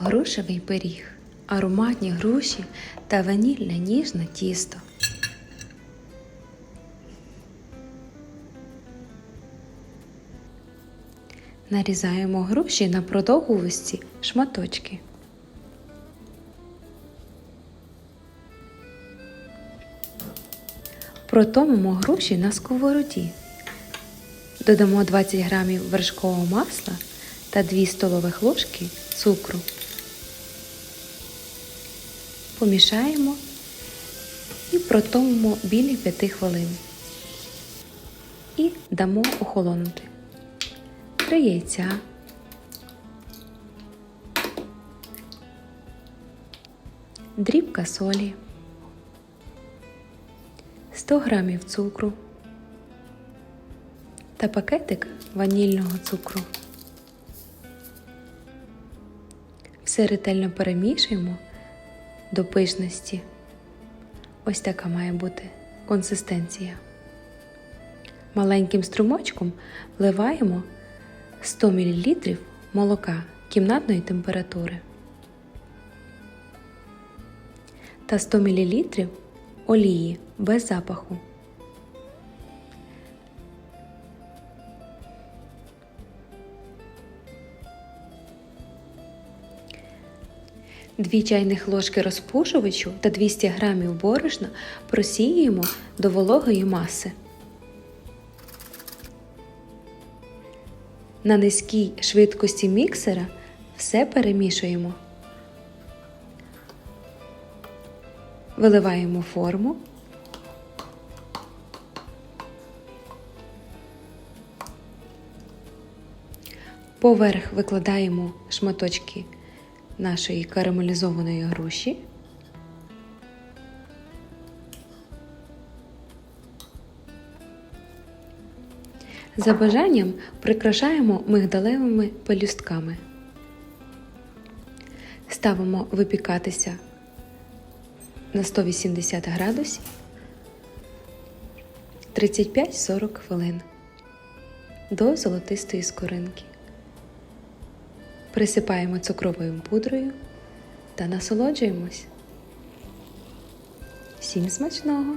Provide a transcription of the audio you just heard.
грушевий пиріг, ароматні груші та ванільне ніжне тісто. Нарізаємо груші на продовгувості шматочки. Протомимо груші на сковороді. Додамо 20 г вершкового масла та 2 столових ложки цукру. Помішаємо і протомимо білі 5 хвилин. І дамо охолонути. 3 яйця. Дрібка солі. 100 г цукру та пакетик ванільного цукру. Все ретельно перемішуємо до пишності. Ось така має бути консистенція. Маленьким струмочком вливаємо 100 мл молока кімнатної температури та 100 мл олії без запаху. Дві чайних ложки розпушувачу та 200 г борошна просіюємо до вологої маси. На низькій швидкості міксера все перемішуємо. Виливаємо форму. Поверх викладаємо шматочки нашої карамелізованої груші. За бажанням прикрашаємо мигдалевими пелюстками. Ставимо випікатися на 180 градусів 35-40 хвилин до золотистої скоринки. Присипаємо цукровою пудрою та насолоджуємось. Всім смачного!